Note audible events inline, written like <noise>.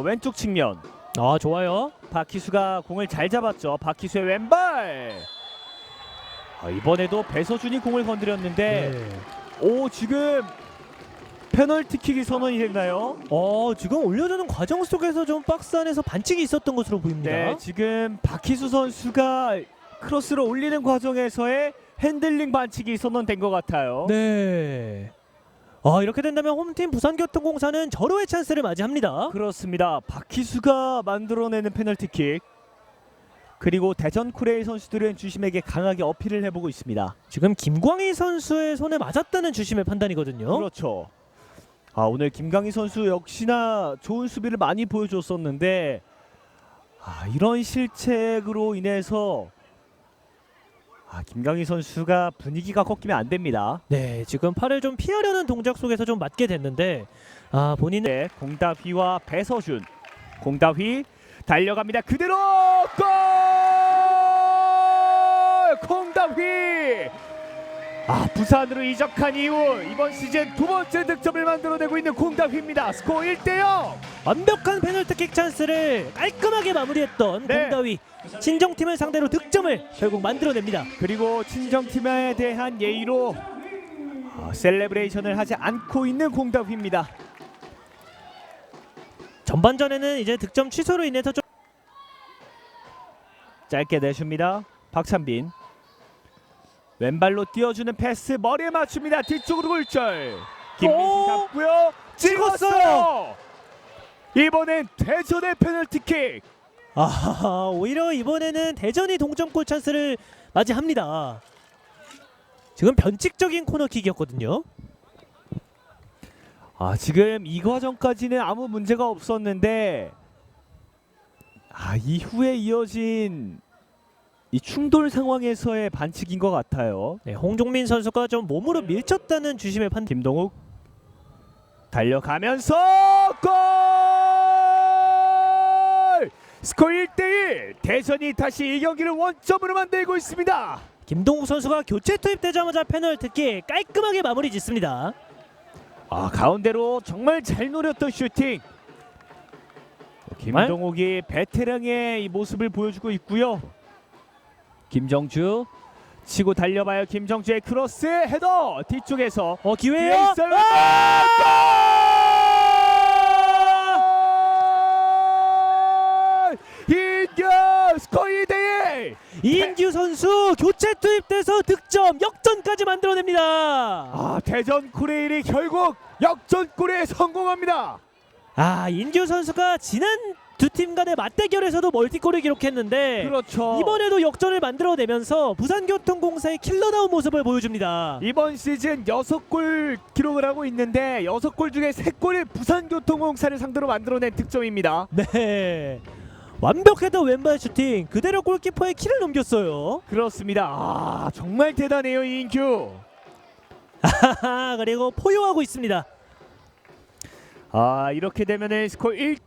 왼쪽 측면 아 좋아요. 박희수가 공을 잘 잡았죠. 박희수의 왼발. 아, 이번에도 배서준이 공을 건드렸는데 네. 오 지금 페널티킥이 선언이 됐나요? 어 지금 올려주는 과정 속에서 좀 박스 안에서 반칙이 있었던 것으로 보입니다. 네, 지금 박희수 선수가 크로스를 올리는 과정에서의 핸들링 반칙이 선언된 것 같아요. 네. 아 이렇게 된다면 홈팀 부산교통공사는 절호의 찬스를 맞이합니다. 그렇습니다. 박희수가 만들어내는 페널티킥. 그리고 대전 쿠레이 선수들은 주심에게 강하게 어필을 해보고 있습니다. 지금 김광희 선수의 손에 맞았다는 주심의 판단이거든요. 그렇죠. 아 오늘 김강희 선수 역시나 좋은 수비를 많이 보여줬었는데 아 이런 실책으로 인해서 아 김강희 선수가 분위기가 꺾이면 안 됩니다. 네, 지금 팔을 좀 피하려는 동작 속에서 좀 맞게 됐는데 아 본인은 네, 공다휘와 배서준, 공다휘 달려갑니다. 그대로 골! 공다휘. 아 부산으로 이적한 이후 이번 시즌 두 번째 득점을 만들어내고 있는 공다휘입니다. 스코어 1대 0. 완벽한 페널티킥 찬스를 깔끔하게 마무리했던 네. 공다위 친정팀을 상대로 득점을 결국 만들어냅니다. 그리고 친정팀에 대한 예의로 어, 셀레브레이션을 하지 않고 있는 공다휘입니다. 전반전에는 이제 득점 취소로 인해서 좀 짧게 내줍니다. 박찬빈 왼발로 띄워주는 패스 머리에 맞춥니다. 뒤쪽으로 골절. 김민수 오! 잡고요. 찍었어요. 찍었어요. 이번엔 대전의 페널티킥. 아 오히려 이번에는 대전이 동점골 찬스를 맞이합니다. 지금 변칙적인 코너킥이었거든요. 아 지금 이 과정까지는 아무 문제가 없었는데 아 이후에 이어진 이 충돌 상황에서의 반칙인 것 같아요. 네, 홍종민 선수가 좀 몸으로 밀쳤다는 주심의 판단. 김동욱 달려가면서 골! 스코어 1대1 대전이 다시 이 경기를 원점으로 만들고 있습니다. 김동욱 선수가 교체 투입되자마자 페널티킥 깔끔하게 마무리 짓습니다. 아 가운데로 정말 잘 노렸던 슈팅. 김동욱이 베테랑의 이 모습을 보여주고 있고요. 김정주 치고 달려봐요. 김정주의 크로스 헤더 뒤쪽에서 어 뒤에 기회요. 있어요. 골! 인겨 스코어 2대1 이 인규 선수 교체 투입돼서 득점 역전까지 만들어냅니다. 아 대전 쿠레일이 결국 역전골에 성공합니다. 아 인규 선수가 지난 두 팀 간의 맞대결에서도 멀티골을 기록했는데 그렇죠. 이번에도 역전을 만들어내면서 부산교통공사의 킬러다운 모습을 보여줍니다. 이번 시즌 6골 기록을 하고 있는데 6골 중에 3골을 부산교통공사를 상대로 만들어낸 득점입니다. 네. 완벽했던 왼발 슈팅 그대로 골키퍼의 키를 넘겼어요. 그렇습니다. 아 정말 대단해요. 하하 <laughs> 그리고 포효하고 있습니다. 아 이렇게 되면은 스코어 1대